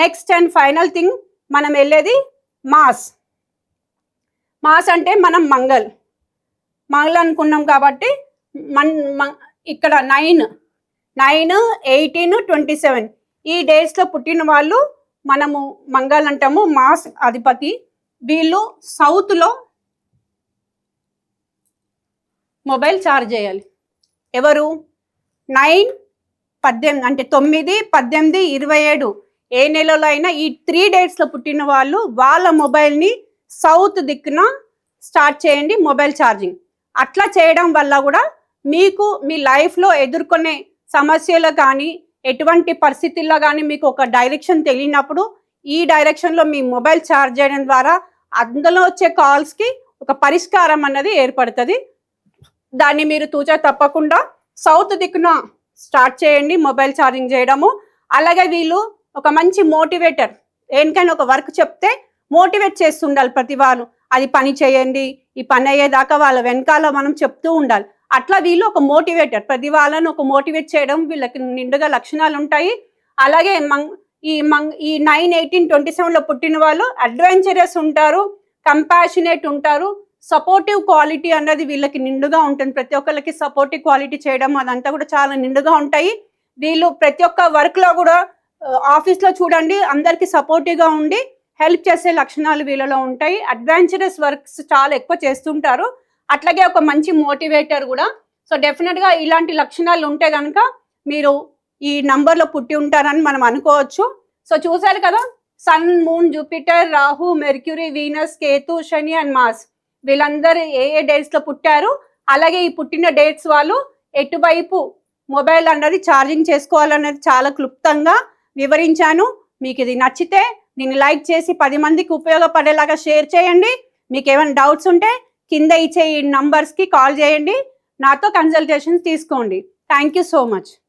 Next and final thing మనం వెళ్ళేది mass mass అంటే మనం మంగల్. మంగళ అనుకున్నాం కాబట్టి మన్ ఇక్కడ nine nine eighteen twenty seven ఈ డేస్లో పుట్టిన వాళ్ళు మనము మంగళ అంటాము మాస్ అధిపతి. వీళ్ళు సౌత్లో మొబైల్ చార్జ్ చేయాలి. ఎవరు? నైన్ పద్దెనిమిది అంటే తొమ్మిది పద్దెనిమిది ఇరవై ఏడు. ఏ నెలలో అయినా ఈ త్రీ డేట్స్లో పుట్టిన వాళ్ళు వాళ్ళ మొబైల్ని సౌత్ దిక్కున స్టార్ట్ చేయండి మొబైల్ ఛార్జింగ్ అట్లా చేయడం వల్ల కూడా మీకు మీ లైఫ్లో ఎదుర్కొనే సమస్యలు కానీ ఎటువంటి పరిస్థితుల్లో కానీ మీకు ఒక డైరెక్షన్ తెలియనప్పుడు ఈ డైరెక్షన్లో మీ మొబైల్ ఛార్జ్ చేయడం ద్వారా అందులో వచ్చే కాల్స్కి ఒక పరిష్కారం అన్నది ఏర్పడుతుంది. దాన్ని మీరు తూచా తప్పకుండా సౌత్ దిక్కున స్టార్ట్ చేయండి మొబైల్ ఛార్జింగ్ చేయడము. అలాగే వీళ్ళు ఒక మంచి మోటివేటర్. ఏంటైనా ఒక వర్క్ చెప్తే మోటివేట్ చేస్తుండాలి ప్రతి వారు అది పని చేయండి ఈ పని అయ్యేదాకా వాళ్ళ వెనకాల మనం చెప్తూ ఉండాలి. అట్లా వీళ్ళు ఒక మోటివేటర్. ప్రతి వాళ్ళని ఒక మోటివేట్ చేయడం వీళ్ళకి నిండుగా లక్షణాలు ఉంటాయి. అలాగే మంగ్ ఈ మంగ్ ఈ నైన్ ఎయిటీన్ ట్వంటీ సెవెన్లో పుట్టిన వాళ్ళు అడ్వెంచరస్ ఉంటారు కంపాషనేట్ ఉంటారు సపోర్టివ్ క్వాలిటీ అన్నది వీళ్ళకి నిండుగా ఉంటుంది. ప్రతి ఒక్కరికి సపోర్టివ్ క్వాలిటీ చేయడం అదంతా కూడా చాలా నిండుగా ఉంటాయి. వీళ్ళు ప్రతి ఒక్క వర్క్లో కూడా ఆఫీస్లో చూడండి అందరికీ సపోర్టివ్గా ఉండి హెల్ప్ చేసే లక్షణాలు వీళ్ళలో ఉంటాయి. అడ్వెంచరస్ వర్క్స్ చాలా ఎక్కువ చేస్తుంటారు. అట్లాగే ఒక మంచి మోటివేటర్ కూడా. సో డెఫినెట్గా ఇలాంటి లక్షణాలు ఉంటే కనుక మీరు ఈ నంబర్లో పుట్టి ఉంటారని మనం అనుకోవచ్చు. సో చూసారు కదా sun moon Jupiter Rahu Mercury Venus Ketu Shani and Mars వీళ్ళందరూ ఏ ఏ డేట్స్లో పుట్టారు? అలాగే ఈ పుట్టిన డేట్స్ వాళ్ళు ఎటువైపు మొబైల్ అన్నది ఛార్జింగ్ చేసుకోవాలన్నది చాలా క్లుప్తంగా వివరించాను. మీకు ఇది నచ్చితే దీన్ని లైక్ చేసి పది మందికి ఉపయోగపడేలాగా షేర్ చేయండి. మీకు ఏమైనా డౌట్స్ ఉంటే కింద ఇచ్చే ఈ నంబర్స్కి కాల్ చేయండి. నాతో కన్సల్టేషన్స్ తీసుకోండి. Thank you so much.